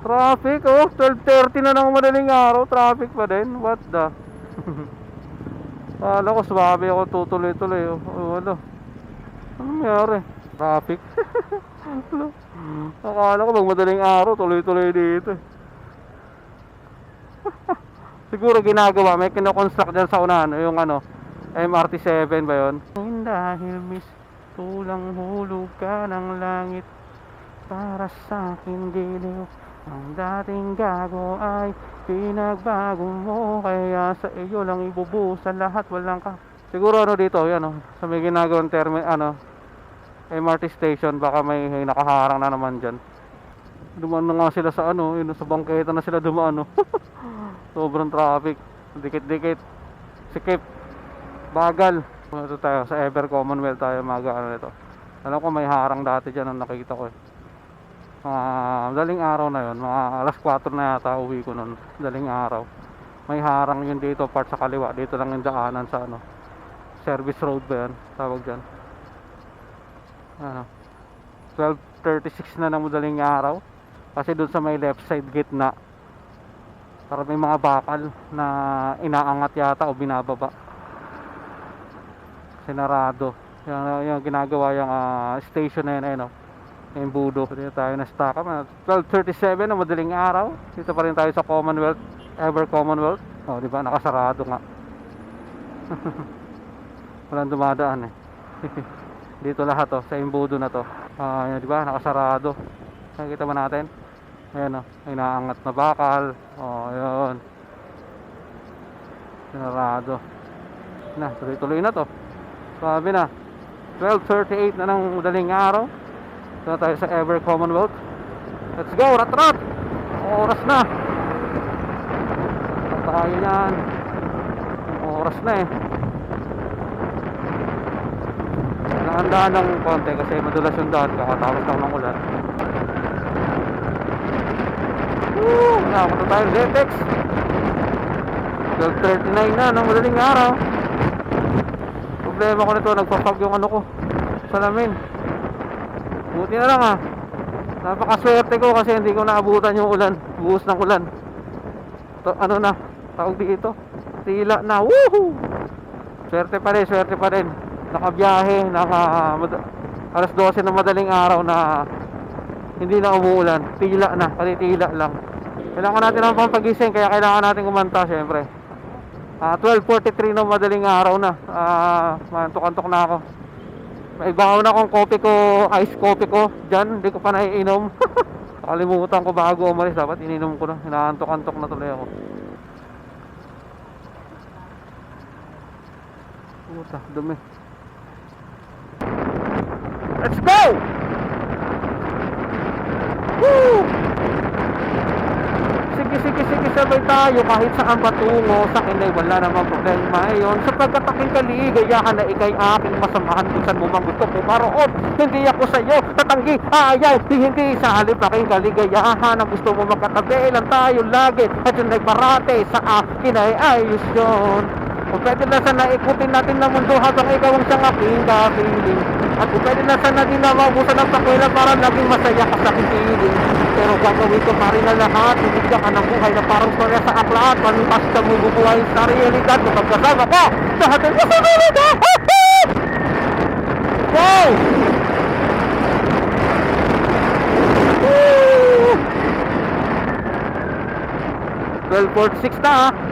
Traffic, oh. 12.30 na ng madaling araw. Traffic pa din. What the? Kala ko, swabe ako tutuloy-tuloy. Oh. Oh, ano? Ano nangyari? Traffic. Akala ko, pag madaling araw, tuloy-tuloy dito. eh. Siguro ginagawa, may kinoconstruct dyan sa unahan, yung ano, MRT7 ba yun? Dahil miss, tulang hulog ka ng langit para sa akin giliw Ang dating gago ay pinagbago mo Kaya sa iyo lang ibubusan lahat walang ka. Siguro ano dito, yan oh, sa may ginagawang termi, ano, MRT station baka may nakaharang na naman dyan. Dumaan na nga sila sa ano, yun, sa bangketa na sila dumaan oh. Sobrang traffic, dikit-dikit. Sikip, bagal. Ito tayo, sa Ever Commonwealth tayo mag ano nito. Alam ko may harang dati dyan ang nakikita ko eh mga daling araw na yon mga alas 4 na yata uwi ko nun. Daling araw. May harang yun dito part sa kaliwa. Dito lang yung daanan sa ano service road ba yan tawag dyan. Ano. 12.36 na ng madaling araw. Kasi doon sa may left side gitna. Para may mga bakal na inaangat yata o binababa. Sinarado. Yung, yung ginagawa yung ah, station na yun ayun oh yung budo dito tayo na stock up. 12.37 na madaling araw. Dito pa rin tayo sa Commonwealth Ever Commonwealth. Oh di ba? Nakasarado nga. Walang dumadaan eh. Dito lahat oh sa imbudo na to. Ah yun, di ba? Nakasarado. Nakikita ba natin? Ayan oh. Inaangat na bakal. Oh yun sinarado na tuloy tuloy na to. Sabi na 12.38 na ng madaling araw dito tayo sa Ever Commonwealth. Let's go, rat rat! Oras na. Tayo yan. Oras na eh. Nakandaan ng konti kasi madulas yung daan. Kakatapos lang ng ulan. Woo! Nakapunta tayo ng Zetex. 12.39 na ng madaling araw. Problema ko nito, nagpapag yung ano ko. Salamin. Buti na lang ah. Napakaswerte ko kasi hindi ko naabutan yung ulan. Buhos ng ulan. To, ano na, tawag dito. Tila na. Woohoo! Swerte pa rin, swerte pa rin. Nakabiyahe, naka alas 12 ng madaling araw na hindi na umuulan. Tila na, pati tila lang. Kailangan natin ng pampagising kaya kailangan natin kumanta syempre. Ah, 12.43 ng madaling araw na. Ah, mantok-antok na ako. May baon akong kopi ko, ice coffee ko dyan, hindi ko pa naiinom. Nakalimutan ko bago umalis, dapat ininom ko na. Hinaantok-antok na tuloy ako. Puta, dumi. Let's go! Sabay tayo kahit saan patungo sa akin ay wala namang problema. Yon sapagkat aking kaligayahan na ikay aking masamahan kung saan mo man gusto mo maroon hindi ako sa iyo tatanggi ayay di hindi sa halip aking kaligayahan ang gusto mo magkatabi. Lang tayo lagi at yung nagparate sa akin ay ayos yun. Kung pwede na sana ikutin natin ng mundo habang ikaw ang siyang aking kapiling at kung pwede na sana na maubusan ng pakwela para naging masaya ka sa piling pero gagawin ko pa rin na lahat Bibigyan ka ng buhay na parang storya sa aklat. Panipas ka mo bubuhay sa realidad Kapag kasama ka. Sa ating kasagalita Wow! Woo! 12.46 na ah